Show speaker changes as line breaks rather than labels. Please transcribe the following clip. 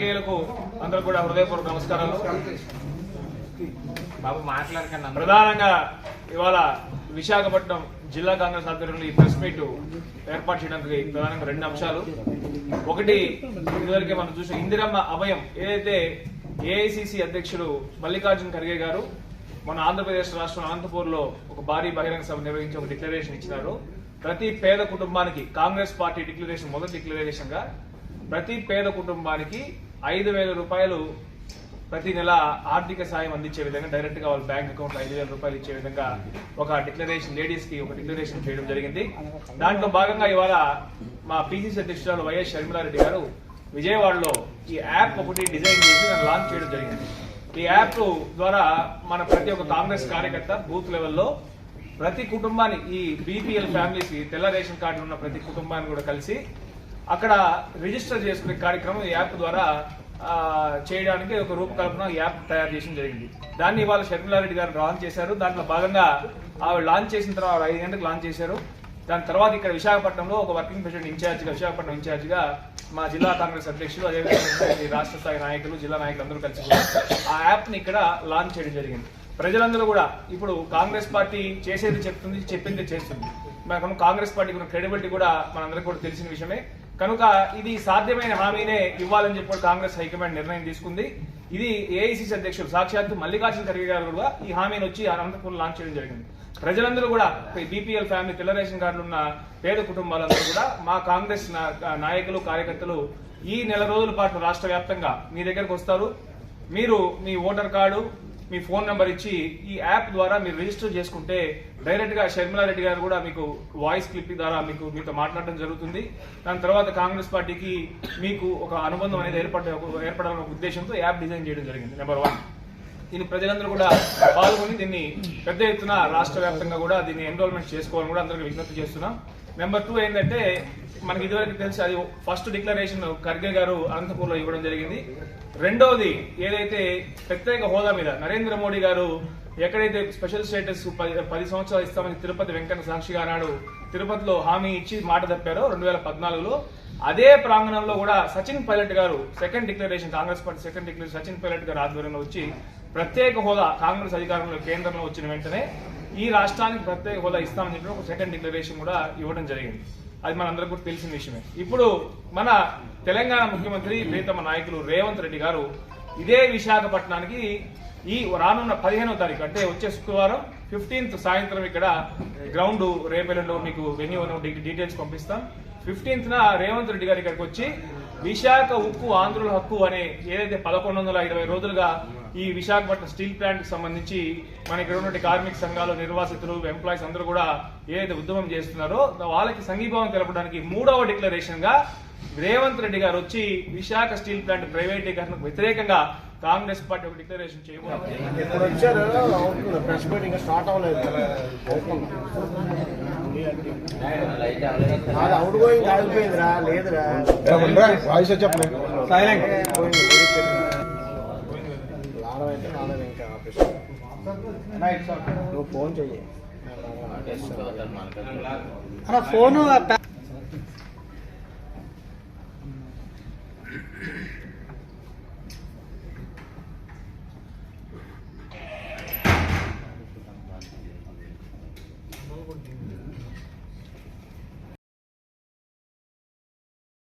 పాత్రికేయులకు అందరూ కూడా హృదయపూర్వక నమస్కారాలు.
బాబు మాట్లాడకండి.
ప్రధానంగా ఇవాళ విశాఖపట్నం జిల్లా కాంగ్రెస్ ఆధ్వర్యంలో ఈ ప్రెస్ మీట్ ఏర్పాటు చేయడానికి ప్రధానంగా రెండు అంశాలు. ఒకటి ఇదివరకే మనం చూసిన ఇందిరమ్మ అభయం ఏదైతే ఏఐసిసి అధ్యక్షుడు మల్లికార్జున ఖర్గే గారు మన ఆంధ్రప్రదేశ్ రాష్ట్రం అనంతపూర్లో ఒక భారీ బహిరంగ సభ నిర్వహించి ఒక డిక్లరేషన్ ఇచ్చినారు. ప్రతి పేద కుటుంబానికి కాంగ్రెస్ పార్టీ డిక్లరేషన్ మొదటి డిక్లరేషన్గా ప్రతి పేద కుటుంబానికి ఐదు వేల రూపాయలు ప్రతి నెల ఆర్థిక సాయం అందించే విధంగా డైరెక్ట్గా వాళ్ళ బ్యాంక్ అకౌంట్ ఐదు వేల రూపాయలు ఇచ్చే విధంగా ఒక డిక్లరేషన్ లేడీస్కి ఒక డిక్లరేషన్ చేయడం జరిగింది. దాంట్లో భాగంగా ఇవాళ మా పిసిసి అధ్యక్షురాలు వైఎస్ షర్మిలారెడ్డి గారు విజయవాడలో ఈ యాప్ ఒకటి డిజైన్ చేసి దాన్ని లాంచ్ చేయడం జరిగింది. ఈ యాప్ ద్వారా మన ప్రతి ఒక్క కాంగ్రెస్ కార్యకర్త బూత్ లెవెల్లో ప్రతి కుటుంబాన్ని ఈ బీపీఎల్ ఫ్యామిలీస్ తెల్ల రేషన్ కార్డు ఉన్న ప్రతి కుటుంబాన్ని కూడా కలిసి అక్కడ రిజిస్టర్ చేసుకునే కార్యక్రమం ఈ యాప్ ద్వారా చేయడానికి ఒక రూపకల్పన ఈ యాప్ తయారు చేయడం జరిగింది. దాన్ని ఇవాళ షర్మిలారెడ్డి గారు లాంచ్ చేశారు. దాంట్లో భాగంగా ఆవిడ లాంచ్ చేసిన తర్వాత ఐదు గంటలకు లాంచ్ చేశారు. దాని తర్వాత ఇక్కడ విశాఖపట్నంలో ఒక వర్కింగ్ ప్రెసిడెంట్ ఇన్ఛార్జ్గా విశాఖపట్నం ఇన్ఛార్జ్గా మా జిల్లా కాంగ్రెస్ అధ్యక్షులు అదేవిధంగా రాష్ట్ర స్థాయి నాయకులు జిల్లా నాయకులు అందరూ కలిసి ఆ యాప్ని ఇక్కడ లాంచ్ చేయడం జరిగింది. ప్రజలందరూ కూడా ఇప్పుడు కాంగ్రెస్ పార్టీ చేసేది చెప్తుంది చెప్పింది చేస్తుంది. మనకు కాంగ్రెస్ పార్టీకి ఉన్న క్రెడిబిలిటీ కూడా మనందరికీ కూడా తెలిసిన విషయమే. కనుక ఇది సాధ్యమైన హామీనే ఇవ్వాలని చెప్పి కాంగ్రెస్ హైకమాండ్ నిర్ణయం తీసుకుంది. ఇది ఏఐసిసి అధ్యక్షులు సాక్షాత్తు మల్లికార్జున ఖర్గే గారు కూడా ఈ హామీని వచ్చి అనంతపురం లాంచ్ చేయడం జరిగింది. ప్రజలందరూ కూడా బీపీఎల్ ఫ్యామిలీ తెల్ల రేషన్ కార్డులు ఉన్న పేద కుటుంబాలందరూ కూడా మా కాంగ్రెస్ నాయకులు కార్యకర్తలు ఈ నెల రోజుల పాటు రాష్ట్ర వ్యాప్తంగా మీ దగ్గరకు వస్తారు. మీరు మీ ఓటర్ కార్డు మీ ఫోన్ నెంబర్ ఇచ్చి ఈ యాప్ ద్వారా మీరు రిజిస్టర్ చేసుకుంటే డైరెక్ట్గా షర్మిలారెడ్డి గారు కూడా మీకు వాయిస్ క్లిప్ ద్వారా మీకు మీతో మాట్లాడడం జరుగుతుంది. దాని తర్వాత కాంగ్రెస్ పార్టీకి మీకు ఒక అనుబంధం అనేది ఏర్పడ ఏర్పడాలనే ఉద్దేశంతో యాప్ డిజైన్ చేయడం జరిగింది నెంబర్ వన్. దీన్ని ప్రజలందరూ కూడా పాల్గొని దీన్ని పెద్ద ఎత్తున రాష్ట్ర వ్యాప్తంగా కూడా దీన్ని ఎన్రోల్మెంట్ చేసుకోవాలని కూడా అందరికీ విజ్ఞప్తి చేస్తున్నాం. నెంబర్ టూ ఏంటంటే మనకి ఇదివరకు తెలిసి అది ఫస్ట్ డిక్లరేషన్ ఖర్గే గారు అనంతపూర్లో ఇవ్వడం జరిగింది. రెండవది ఏదైతే ప్రత్యేక హోదా మీద నరేంద్ర మోడీ గారు ఎక్కడైతే స్పెషల్ స్టేటస్ పది పది సంవత్సరాలు ఇస్తామని తిరుపతి వెంకన్న సాక్షిగా నాడు తిరుపతిలో హామీ ఇచ్చి మాట తప్పారో రెండు వేల పద్నాలుగులో. అదే ప్రాంగణంలో కూడా సచిన్ పైలట్ గారు second declaration Congress party second declaration Sachin Pilot గారు ఆధ్వర్యంలో వచ్చి ప్రత్యేక హోదా కాంగ్రెస్ అధికారంలో కేంద్రంలో వచ్చిన వెంటనే ఈ రాష్ట్రానికి ప్రత్యేక హోదా ఇస్తామని చెప్పి ఒక సెకండ్ డిక్లరేషన్ కూడా ఇవ్వడం జరిగింది. అది మనందరికీ కూడా తెలిసిన విషయమే. ఇప్పుడు మన తెలంగాణ ముఖ్యమంత్రి ప్రీతమ నాయకులు రేవంత్ రెడ్డి గారు ఇదే విశాఖపట్నానికి ఈ రానున్న పదిహేనవ తారీఖు అంటే వచ్చే శుక్రవారం ఫిఫ్టీన్త్ సాయంత్రం ఇక్కడ గ్రౌండ్ రేపెల్లో మీకు వెన్యూ డీటెయిల్స్ పంపిస్తాం. ఫిఫ్టీన్త్ రేవంత్ రెడ్డి గారు ఇక్కడికి వచ్చి విశాఖ ఉక్కు ఆంధ్రుల హక్కు అనే ఏదైతే పదకొండు వందల ఇరవై రోజులుగా ఈ విశాఖపట్నం స్టీల్ ప్లాంట్కి సంబంధించి మన ఇక్కడ ఉన్నటువంటి కార్మిక సంఘాలు నిర్వాసితులు ఎంప్లాయీస్ అందరూ కూడా ఏదైతే ఉద్యమం చేస్తున్నారో వాళ్ళకి సంఘీభావం తెలపడానికి మూడవ డిక్లరేషన్గా రేవంత్ రెడ్డి గారు వచ్చి విశాఖ స్టీల్ ప్లాంట్ ప్రైవేటీకరణకు వ్యతిరేకంగా కాంగ్రెస్ పార్టీ ఒక డిక్లరేషన్ చేయబోతుంది
ఇప్పుడు వచ్చారు? అవుతుంది.
continue.